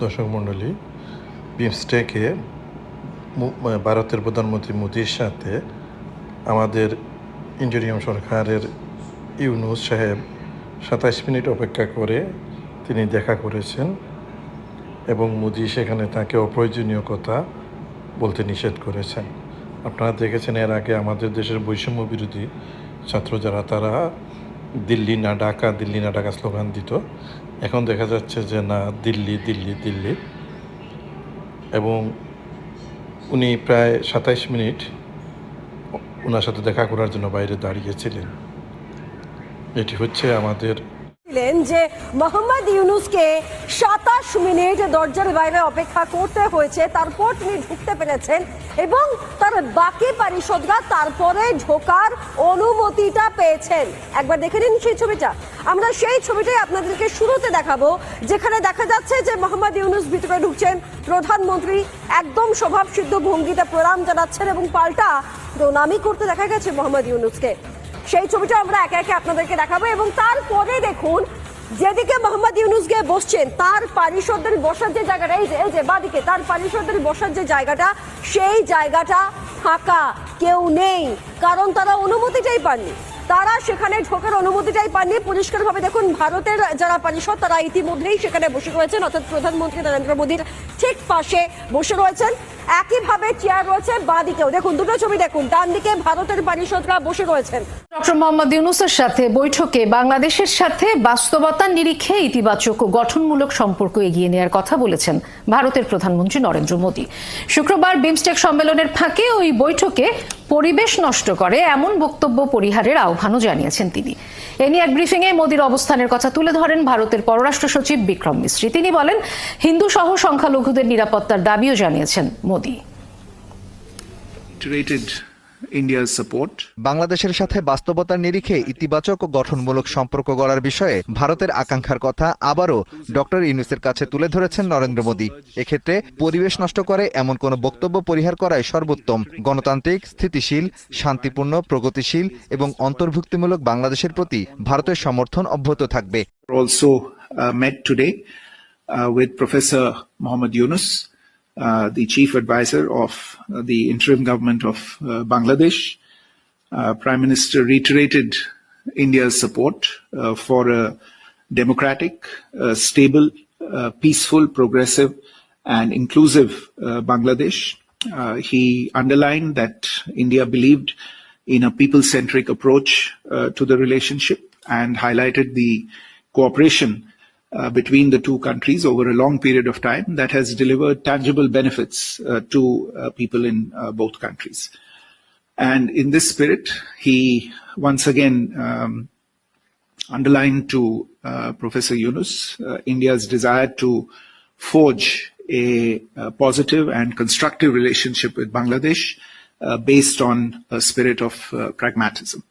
দর্শক মণ্ডলী বিমস্টেকে ভারতের প্রধানমন্ত্রী মোদির সাথে আমাদের ইন্ডিয়ান সরকারের ইউনুস সাহেব সাতাইশ মিনিট অপেক্ষা করে তিনি দেখা করেছেন এবং মোদি সেখানে তাকে অপ্রয়োজনীয় কথা বলতে নিষেধ করেছেন। আপনারা দেখেছেন এর আগে আমাদের দেশের বৈষম্য বিরোধী ছাত্র যারা, তারা দিল্লি না ঢাকা, দিল্লি না ঢাকা স্লোগান দিত। এখন দেখা যাচ্ছে যে না, দিল্লি দিল্লি দিল্লি। এবং উনি প্রায় সাতাইশ মিনিট ওনার সাথে দেখা করার জন্য বাইরে দাঁড়িয়েছিলেন। এটি হচ্ছে আমাদের ছিলেন যে মোহাম্মদ ইউনুসকে সাতাশ মিনিট দরজার বাইরে অপেক্ষা করতে হয়েছে। তারপর তিনি ঢুকতে পেরেছেন এবং তার বাকি পারিষদরা তারপরে ঢোকার অনুমতিটা পেয়েছেন। একবার দেখে নিন সেই ছবিটা। আমরা সেই ছবিটাই আপনাদেরকে শুরুতে দেখাবো, যেখানে দেখা যাচ্ছে যে মোহাম্মদ ইউনুস ভিতরে ঢুকছেন। প্রধানমন্ত্রী একদম স্বভাবসিদ্ধ ভঙ্গিতে প্রণাম জানাচ্ছেন এবং পাল্টা প্রণামই করতে দেখা গেছে মোহাম্মদ ইউনুসকে। সেই ছবিটা আমরা একে একে আপনাদেরকে দেখাবো এবং তারপরে দেখুন, যেদিকে মোহাম্মদ ইউনুস গিয়ে বসছেন, তার পারিষদদের বসার যে জায়গাটা, এই যে এই যে, বাদিকে, তার পারিষদদের বসার যে জায়গাটা, সেই জায়গাটা ফাঁকা, কেউ নেই। কারণ তারা অনুমতিটাই পাননি। তারা সেখানে ঢোকার অনুমতিটাই পাননি। পরিষ্কারভাবে দেখুন, ভারতের যারা পরিষদ, তারা ইতিমধ্যেই সেখানে বসে রয়েছেন। অর্থাৎ প্রধানমন্ত্রী নরেন্দ্র মোদীর ঠিক পাশে বসে রয়েছেন। একইভাবে চেয়ার রয়েছে, বাঁদিকেও। দেখুন, দুটো ছবি দেখুন। ডান দিকে ভারতের পারিষদরা বসে রয়েছেন। ডক্টর মোহাম্মদ ইউনুসের সাথে বৈঠকে বাংলাদেশের সাথে বাস্তবতার নিরিখে ইতিবাচক ও গঠনমূলক সম্পর্ক এগিয়ে নেওয়ার কথা বলেছেন ভারতের প্রধানমন্ত্রী নরেন্দ্র মোদী। শুক্রবার বিমস্টেক সম্মেলনের ফাঁকে ওই বৈঠকে পরিবেশ নষ্ট করে এমন বক্তব্য পরিহারের আহ্বানও জানিয়েছেন তিনি। এ নিয়ে এক ব্রিফিংয়ে মোদীর অবস্থানের কথা তুলে ধরেন ভারতের পররাষ্ট্র সচিব বিক্রম মিশ্রী তিনি বলেন, হিন্দু সহ সংখ্যালঘুদের নিরাপত্তার দাবিও জানিয়েছেন মোদী। India's support. বাংলাদেশের সাথে বাস্তবতার নিরিখে ইতিবাচক ও গঠনমূলক সম্পর্ক গড়ার বিষয়ে ভারতের আকাঙ্ক্ষার কথা আবারও ডক্টর ইউনুসের কাছে তুলে ধরেছেন নরেন্দ্র মোদী। এক্ষেত্রে পরিবেশ নষ্ট করে এমন কোনো বক্তব্য পরিহার করাই সর্বোত্তম। গণতান্ত্রিক স্থিতিশীল শান্তিপূর্ণ প্রগতিশীল এবং অন্তর্ভুক্তিমূলক বাংলাদেশের প্রতি ভারতের সমর্থন অব্যাহত থাকবে। Also uh, met today uh, with Professor Yunus, the chief advisor of uh, the interim government of uh, Bangladesh. Uh, Prime Minister reiterated India's support uh, for a democratic, uh, stable, uh, peaceful, progressive, and inclusive uh, Bangladesh. Uh, he underlined that India believed in a people-centric approach uh, to the relationship and highlighted the cooperation uh, between the two countries over a long period of time that has delivered tangible benefits uh, to uh, people in uh, both countries. And in this spirit, he once again um, underlined to uh, Professor Yunus uh, India's desire to forge a, uh positive and constructive relationship with Bangladesh uh, based on a spirit of uh, pragmatism.